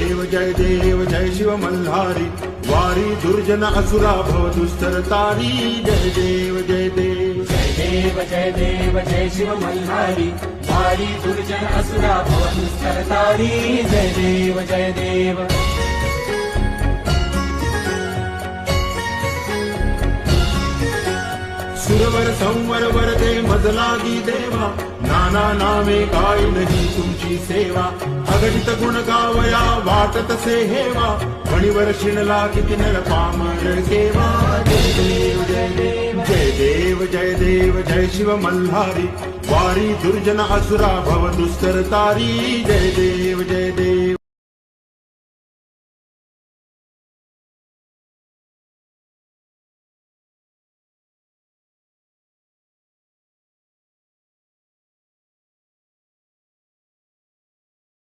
जय शिव मल्हारी वारी दुर्जन असुरा भव दुस्तर तारी जय देव जय देव. जय देव जय देव जय शिव मल्हारी भारी दुर्जन असुरा भवनुस्तरतारी जय देव जय देव. सुरवर संवर वरते मजलागी देवा नाना नामे काय नाही तुमची सेवा. अगणित गुण गावया वाटत से हेवा. मणिवर शिणला किती नर पामर सेवा. जय देव जय देव. जय देव जय देव जय शिव मल्हारी. वारी दुर्जन असुरा भव दुस्तर तारी. जय देव